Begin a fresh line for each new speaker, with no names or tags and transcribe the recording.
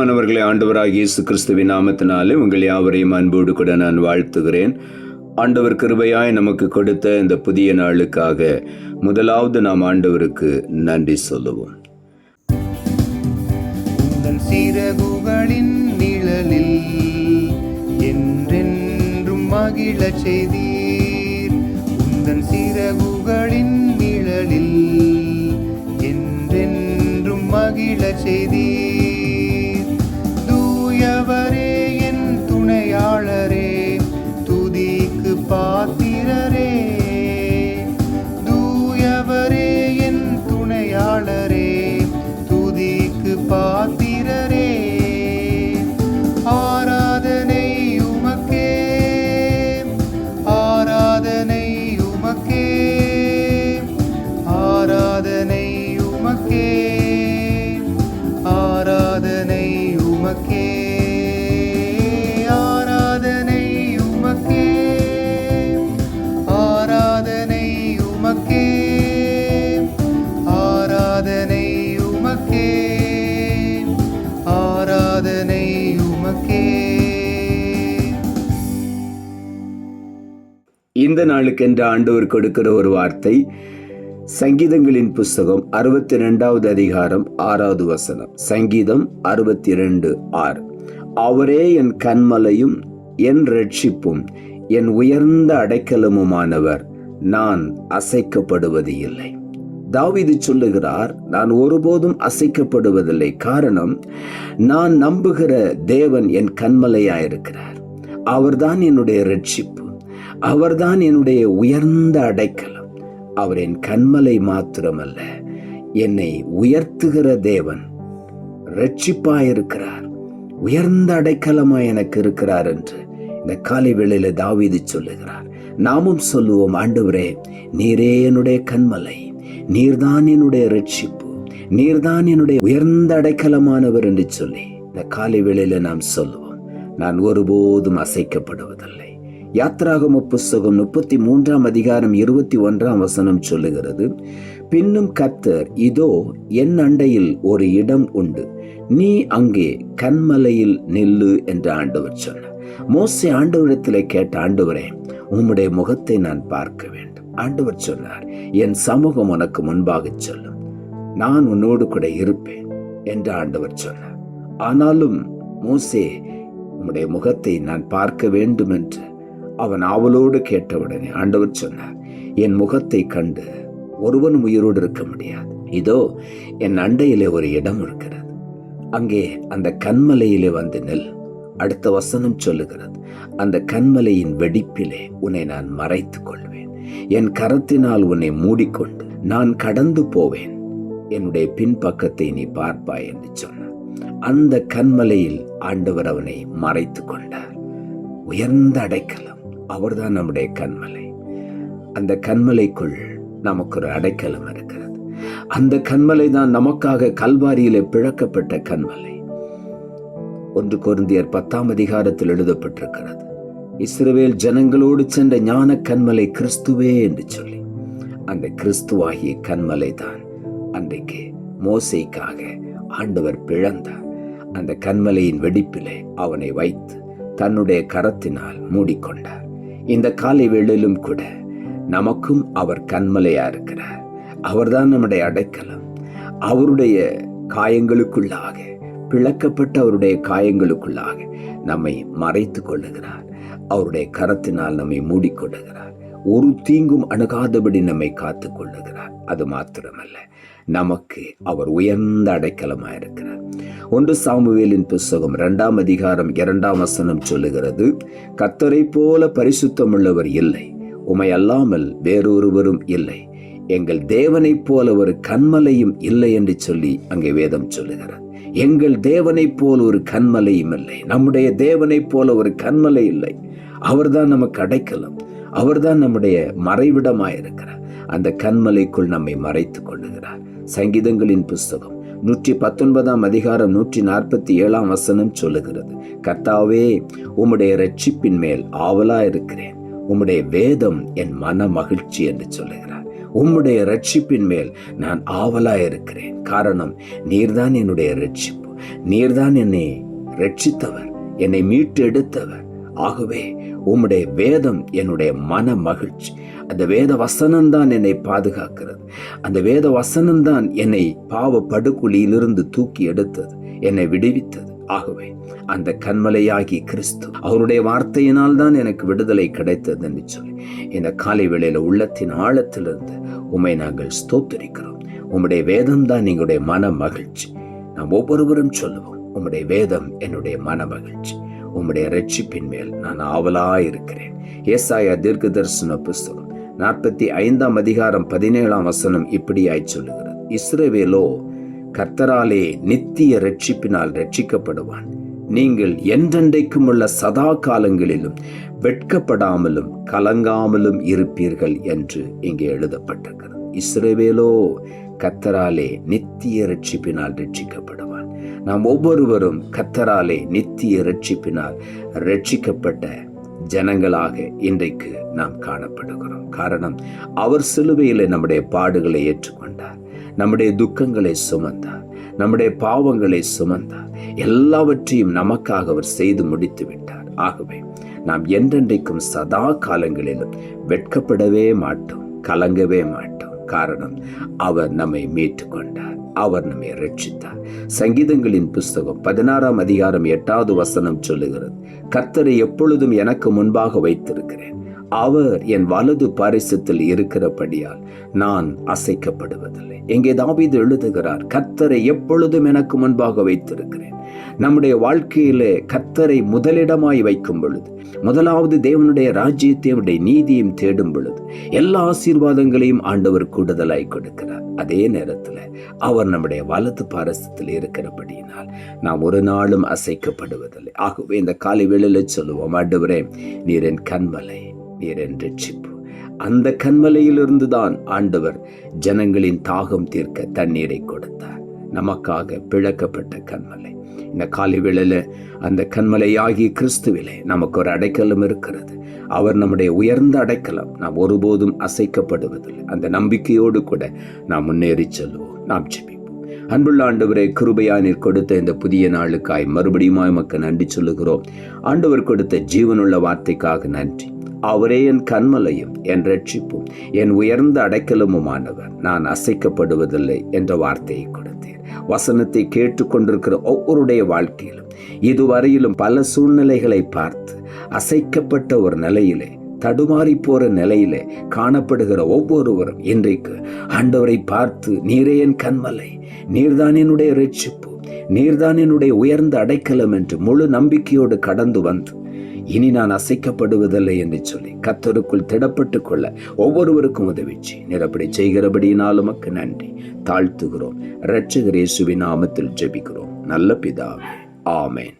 பிரியமானவர்களை ஆண்டவராக இயேசு கிறிஸ்துவின் நாமத்தினாலே உங்கள் யாவரையும் அன்போடு கூட நான் வாழ்த்துகிறேன். ஆண்டவர் கிருபையாய் நமக்கு கொடுத்த இந்த புதிய நாளுக்காக முதலாவது நாம் ஆண்டவருக்கு நன்றி சொல்லுவோம்.
சிறகுகளின் நிழலில் என்றென்றும் மகிழ செய்தி உமக்கே. ஆராதனை உமக்கே. ஆராதனை உமக்கே. ஆராதனை உமக்கே. ஆராதனை உமக்கே.
இந்த நாளுக்கென்று ஆண்டவர் கொடுக்கிற ஒரு வார்த்தை சங்கீதங்களின் புஸ்தகம் அறுபத்தி ரெண்டாவது அதிகாரம் ஆறாவது வசனம். சங்கீதம் அறுபத்தி ரெண்டு ஆறு. அவரே என் கண்மலையும் என் ரட்சிப்பும் என் உயர்ந்த அடைக்கலமுமானவர். நான் அசைக்கப்படுவது இல்லை. தாவிது சொல்லுகிறார் நான் ஒருபோதும் அசைக்கப்படுவதில்லை. காரணம் நான் நம்புகிற தேவன் என் கண்மலையாயிருக்கிறார் அவர்தான் என்னுடைய ரட்சிப்பு அவர்தான் என்னுடைய உயர்ந்த அடைக்கலம். அவர் என் கண்மலை மாத்திரமல்ல என்னை உயர்த்துகிற தேவன் ரட்சிப்பாயிருக்கிறார் உயர்ந்த அடைக்கலமாய் எனக்கு இருக்கிறார் என்று இந்த காலை வேளையில தாவிது சொல்லுகிறார். நாமும் சொல்லுவோம் ஆண்டவரே நீரே என்னுடைய கண்மலை நீர்தான் என்னுடைய ரட்சிப்பு நீர்தான் என்னுடைய உயர்ந்த அடைக்கலமானவர் என்று சொல்லி இந்த காலை வேளையில நாம் சொல்லுவோம். நான் ஒருபோதும் அசைக்கப்படுவதில்லை. யாத்ராகம புஸ்தகம் முப்பத்தி மூன்றாம் அதிகாரம் இருபத்தி ஒன்றாம் வசனம் சொல்லுகிறது. பின்னும் கர்த்தர் இதோ என் அண்டையில் ஒரு இடம் உண்டு. நீ அங்கே கண்மலையில் நில்லு என்று ஆண்டவர் சொன்னார். மோசே ஆண்டவரிடத்தில் கேட்ட ஆண்டவரே உம்முடைய முகத்தை நான் பார்க்க வேண்டும் ஆண்டவர் சொன்னார் என் சமூகம் உனக்கு முன்பாக சொல்லும். நான் உன்னோடு கூட இருப்பேன் என்று ஆண்டவர் சொன்னார். ஆனாலும் மோசே உம்முடைய முகத்தை நான் பார்க்க வேண்டும் என்று அவன் ஆவலோடு கேட்டவுடனே ஆண்டவர் சொன்னார் என் முகத்தை கண்டு ஒருவன் உயிரோடு இருக்க முடியாது. இதோ என் அண்டையிலே ஒரு இடம் இருக்கிறது. அங்கே அந்த கண்மலையிலே வந்து நெல். அடுத்த வசனம் சொல்லுகிறது அந்த கண்மலையின் வெடிப்பிலே உன்னை நான் மறைத்துக் கொள்வேன் என் கரத்தினால் உன்னை மூடிக்கொண்டு நான் கடந்து போவேன். என்னுடைய பின்பக்கத்தை நீ பார்ப்பாய் என்று சொன்னார். அந்த கண்மலையில் ஆண்டவர் அவனை மறைத்து கொண்டார் உயர்ந்த அடைக்கலம். அவர்தான் நம்முடைய கண்மலை. அந்த கண்மலைக்குள் நமக்கு ஒரு அடைக்கலம் இருக்கிறது. அந்த கண்மலை தான் நமக்காக கல்வாரியிலே பிழக்கப்பட்ட கண்மலை. ஒன்று கொருந்தியர் பத்தாம் அதிகாரத்தில் எழுதப்பட்டிருக்கிறது. இஸ்ரவேல் ஜனங்களோடு சென்ற ஞான கண்மலை கிறிஸ்துவே என்று சொல்லி. அந்த கிறிஸ்துவாகிய கண்மலை தான் அன்றைக்கு மோசைக்காக ஆண்டவர் பிழந்தார் அந்த கண்மலையின் வெடிப்பிலே அவனை வைத்து தன்னுடைய கரத்தினால் மூடிக்கொண்டார். இந்த காலை வேளையிலும் கூட நமக்கும் அவர் கண்மலையா இருக்கிறார். அவர்தான் நம்முடைய அடைக்கலம். அவருடைய காயங்களுக்குள்ளாக பிளக்கப்பட்ட அவருடைய காயங்களுக்குள்ளாக நம்மை மறைத்து கொள்ளுகிறார். அவருடைய கரத்தினால் நம்மை மூடிக்கொள்ளுகிறார் ஒரு தீங்கும் அணுகாதபடி நம்மை காத்து கொள்ளுகிறார் அது மாத்திரமல்ல நமக்கு அவர் உயர்ந்த அடைக்கலமாக இருக்கிறார். ஒன்று சாமுவேலின் புஸ்தகம் இரண்டாம் அதிகாரம் இரண்டாம் வசனம் சொல்லுகிறது கத்தரை போல பரிசுத்தமுள்ளவர் இல்லை உமை அல்லாமல் வேறொருவரும் இல்லை. எங்கள் தேவனைப் போல ஒரு கண்மலையும் இல்லை என்று சொல்லி அங்கே வேதம் சொல்லுகிறார் எங்கள் தேவனைப் போல ஒரு கண்மலையும் இல்லை நம்முடைய தேவனைப் போல ஒரு கண்மலை இல்லை. அவர்தான் நமக்கு அடைக்கலம். அவர்தான் நம்முடைய மறைவிடமாயிருக்கிறார். அந்த கண்மலைக்குள் நம்மை மறைத்து கொள்ளுகிறார். சங்கீதங்களின் புஸ்தகம் நூற்றி பத்தொன்பதாம் அதிகாரம் நூற்றி நாற்பத்தி ஏழாம் வசனம் சொல்லுகிறது. கர்த்தாவே உம்முடைய ரட்சிப்பின் மேல் ஆவலா இருக்கிறேன் உம்முடைய வேதம் என் மன மகிழ்ச்சி என்று சொல்லுகிறார். உம்முடைய ரட்சிப்பின் மேல் நான் ஆவலா இருக்கிறேன் காரணம் நீர்தான் என்னுடைய ரட்சிப்பு நீர்தான் என்னை ரட்சித்தவர் என்னை மீட்டு எடுத்தவர் ஆகவே உம்முடைய வேதம் என்னுடைய மன மகிழ்ச்சி அந்த வேத வசனம்தான் என்னை பாதுகாக்கிறது. அந்த வேத வசனம்தான் என்னை பாவ படுகொலியிலிருந்து தூக்கி எடுத்தது என்னை விடுவித்தது. ஆகவே அந்த கண்மலையாகி கிறிஸ்து அவருடைய வார்த்தையினால் தான் எனக்கு விடுதலை கிடைத்தது என்று சொல்லி இந்த காலை வேளையில் உள்ளத்தின் ஆழத்திலிருந்து உம்மை நாங்கள் ஸ்தோத்தரிக்கிறோம். உம்முடைய வேதம் தான் எங்களுடைய மன மகிழ்ச்சி நாம் ஒவ்வொருவரும் சொல்லுவோம் உம்முடைய வேதம் என்னுடைய மன மகிழ்ச்சி உம்முடைய ரட்சிப்பின் மேல் நான் ஆவலாயிருக்கிறேன் ஏசாயா தீர்க்க தரிசன புஸ்தகம் நாற்பத்தி ஐந்தாம் அதிகாரம் பதினேழாம் வசனம் இப்படியாய் சொல்லுகிறது. இஸ்ரேவேலோ கர்த்தராலே நித்திய ரட்சிப்பினால் ரட்சிக்கப்படுவான் நீங்கள் என்றென்றைக்கும் உள்ள சதா காலங்களிலும் வெட்கப்படாமலும் கலங்காமலும் இருப்பீர்கள் என்று இங்கே எழுதப்பட்டிருக்கிறது. இஸ்ரேவேலோ கத்தராலே நித்திய ரட்சிப்பினால் ரட்சிக்கப்படும் நாம் ஒவ்வொருவரும் கத்தராலே நித்திய ரட்சிப்பினால் ரட்சிக்கப்பட்ட ஜனங்களாக இன்றைக்கு நாம் காணப்படுகிறோம். காரணம் அவர் சிலுவையிலே நம்முடைய பாடுகளை ஏற்றுக்கொண்டார். நம்முடைய துக்கங்களை சுமந்தார். நம்முடைய பாவங்களை சுமந்தார். எல்லாவற்றையும் நமக்காக அவர் செய்து முடித்து விட்டார். ஆகவே நாம் என்றென்றைக்கும் சதா காலங்களிலும் வெட்கப்படவே மாட்டோம் கலங்கவே மாட்டோம். காரணம். அவர் நம்மை மீட்டுக்கொண்டார். அவர் நம்மை ரட்சித்தார். சங்கீதங்களின் புஸ்தகம் பதினாறாம் அதிகாரம் எட்டாவது வசனம் சொல்லுகிறது. கர்த்தரை எப்பொழுதும் எனக்கு முன்பாக வைத்திருக்கிறேன். அவர் என் வலது பாரிசத்தில் இருக்கிறபடியால் நான் அசைக்கப்படுவதில்லை. எங்கே தாபீது எழுதுகிறார் கத்தரை எப்பொழுதும் எனக்கு முன்பாக வைத்திருக்கிறேன். நம்முடைய வாழ்க்கையிலே கத்தரை முதலிடமாய் வைக்கும் பொழுது முதலாவது தேவனுடைய ராஜ்யத்தையுடைய நீதியும் தேடும் பொழுது எல்லா ஆசீர்வாதங்களையும் ஆண்டவர் கூடுதலாய் கொடுக்கிறார். அதே நேரத்தில் அவர் நம்முடைய வலது பாரசத்தில் இருக்கிறபடியினால் நாம் ஒரு நாளும் அசைக்கப்படுவதில்லை. ஆகவே இந்த காலை வேளையில் சொல்லுவோம் ஆண்டவரே நீர் என் கண்மலை. நீர் என் ரட்சிப்பு அந்த கண்மலையிலிருந்து தான் ஆண்டவர் ஜனங்களின் தாகம் தீர்க்க தண்ணீரை கொடுத்தார். நமக்காக பிழக்கப்பட்ட கண்மலை இந்த காலை வேளையில் அந்த கண்மலையாகிய கிறிஸ்துவிலே நமக்கு ஒரு அடைக்கலம் இருக்கிறது. அவர் நம்முடைய உயர்ந்த அடைக்கலம். நாம் ஒருபோதும் அசைக்கப்படுவதில்லை. அந்த நம்பிக்கையோடு கூட நாம் முன்னேறி செல்வோம். நாம் ஜெபிப்போம். அன்புள்ள ஆண்டவரே கிருபையா நீர் கொடுத்த இந்த புதிய நாளுக்காய் மறுபடியும் மக்கள் நன்றி சொல்லுகிறோம். ஆண்டவர் கொடுத்த ஜீவனுள்ள வார்த்தைக்காக நன்றி. அவரே என் கண்மலையும் என் ரட்சிப்பும் என் உயர்ந்த அடைக்கலமுமானவர். நான் அசைக்கப்படுவதில்லை என்ற வார்த்தையை கொடுத்தேன். வசனத்தை கேட்டுக்கொண்டிருக்கிற ஒவ்வொருடைய வாழ்க்கையிலும் இதுவரையிலும் பல சூழ்நிலைகளை பார்த்து அசைக்கப்பட்ட ஒரு நிலையிலே தடுமாறி போற நிலையிலே காணப்படுகிற ஒவ்வொருவரும் இன்றைக்கு ஆண்டவரை பார்த்து நீரே என் கண்மலை நீர்தான் என்னுடைய ரட்சிப்பு நீர்தான் என்னுடைய உயர்ந்த அடைக்கலம் என்று முழு நம்பிக்கையோடு கடந்து வந்து இனி நான் அசைக்கப்படுவதில்லை என்று சொல்லி கத்தருக்குள் திடப்பட்டுக் கொள்ள ஒவ்வொருவருக்கும் உதவிச்சு. நிரப்படி அப்படி செய்கிறபடியினால் நன்றி. தாழ்த்துகிறோம். இரட்சகர் இயேசுவின் நாமத்தில் ஜெபிக்கிறோம். நல்ல பிதாவே. ஆமேன்.